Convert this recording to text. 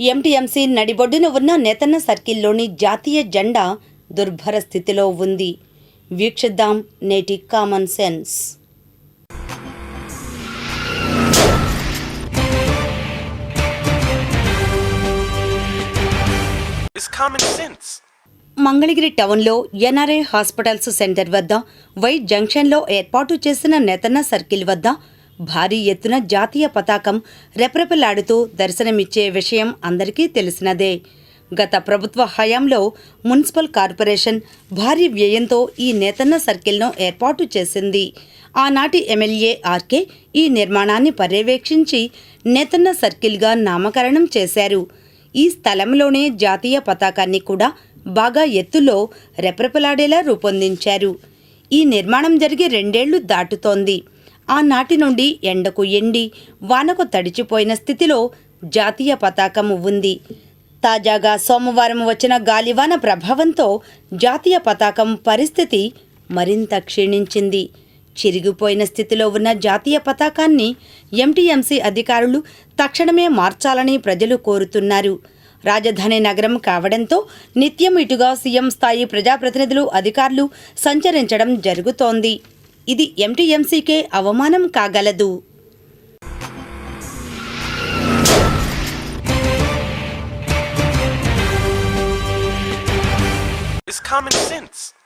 MTMC నడిబొడ్డున ఉన్న నేతన్న సర్కిల్లోని జాతీయ జెండా దుర్భర స్థితిలో ఉంది వీక్షిద్దాం నేటి కామన్ సెన్స్. మంగళగిరి టౌన్లో ఎన్ఆర్ఐ హాస్పిటల్స్ సెంటర్ వద్ద వై జంక్షన్లో ఏర్పాటు చేసిన నేతన్న సర్కిల్ వద్ద భారీ ఎత్తున జాతీయ పతాకం రెపరెపలాడుతూ దర్శనమిచ్చే విషయం అందరికీ తెలిసినదే. గత ప్రభుత్వ హయాంలో మున్సిపల్ కార్పొరేషన్ భారీ వ్యయంతో ఈ నేతన్న సర్కిల్ను ఏర్పాటు చేసింది. ఆనాటి ఎమ్మెల్యే ఆర్కే ఈ నిర్మాణాన్ని పర్యవేక్షించి నేతన్న సర్కిల్గా నామకరణం చేశారు. ఈ స్థలంలోనే జాతీయ పతాకాన్ని కూడా బాగా ఎత్తులో రెపరెపలాడేలా రూపొందించారు. ఈ నిర్మాణం జరిగి రెండేళ్ళు దాటుతోంది. ఆనాటి నుండి ఎండకు ఎండి వానకు తడిచిపోయిన స్థితిలో జాతీయ పతాకం ఉంది. తాజాగా సోమవారం వచ్చిన గాలివాన ప్రభావంతో జాతీయ పతాకం పరిస్థితి మరింత క్షీణించింది. చిరిగిపోయిన స్థితిలో ఉన్న జాతీయ పతాకాన్ని ఎంటీఎంసీ అధికారులు తక్షణమే మార్చాలని ప్రజలు కోరుతున్నారు. రాజధాని నగరం కావడంతో నిత్యం ఇటుగా సీఎం స్థాయి ప్రజాప్రతినిధులు అధికారులు సంచరించడం జరుగుతోంది. ఇది ఎంటీఎంసీకే అవమానం కాగలదు It's common sense.